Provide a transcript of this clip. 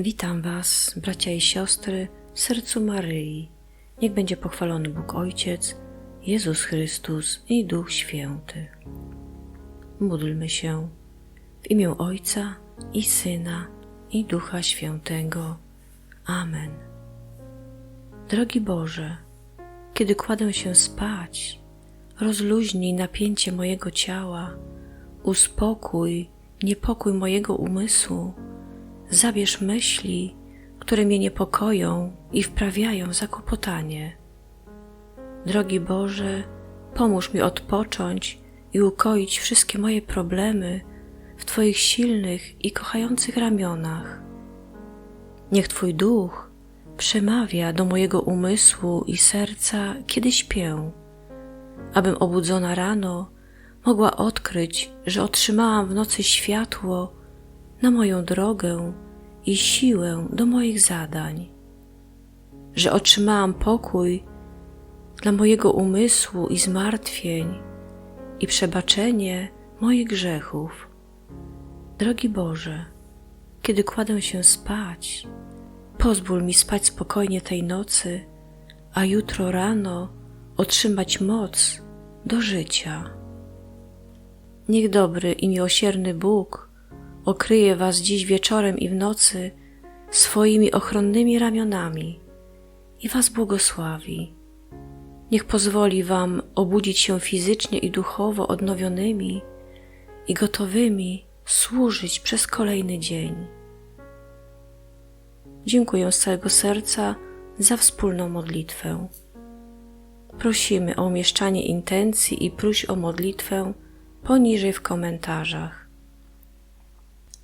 Witam Was, bracia i siostry, w sercu Maryi. Niech będzie pochwalony Bóg Ojciec, Jezus Chrystus i Duch Święty. Módlmy się w imię Ojca i Syna i Ducha Świętego. Amen. Drogi Boże, kiedy kładę się spać, rozluźnij napięcie mojego ciała, uspokój niepokój mojego umysłu, zabierz myśli, które mnie niepokoją i wprawiają w zakłopotanie. Drogi Boże, pomóż mi odpocząć i ukoić wszystkie moje problemy w Twoich silnych i kochających ramionach. Niech Twój duch przemawia do mojego umysłu i serca, kiedy śpię, abym obudzona rano mogła odkryć, że otrzymałam w nocy światło na moją drogę i siłę do moich zadań, że otrzymałam pokój dla mojego umysłu i zmartwień i przebaczenie moich grzechów. Drogi Boże, kiedy kładę się spać, pozwól mi spać spokojnie tej nocy, a jutro rano otrzymać moc do życia. Niech dobry i miłosierny Bóg okryje Was dziś wieczorem i w nocy swoimi ochronnymi ramionami i Was błogosławi. Niech pozwoli Wam obudzić się fizycznie i duchowo odnowionymi i gotowymi służyć przez kolejny dzień. Dziękuję z całego serca za wspólną modlitwę. Prosimy o umieszczanie intencji i próśb o modlitwę poniżej w komentarzach.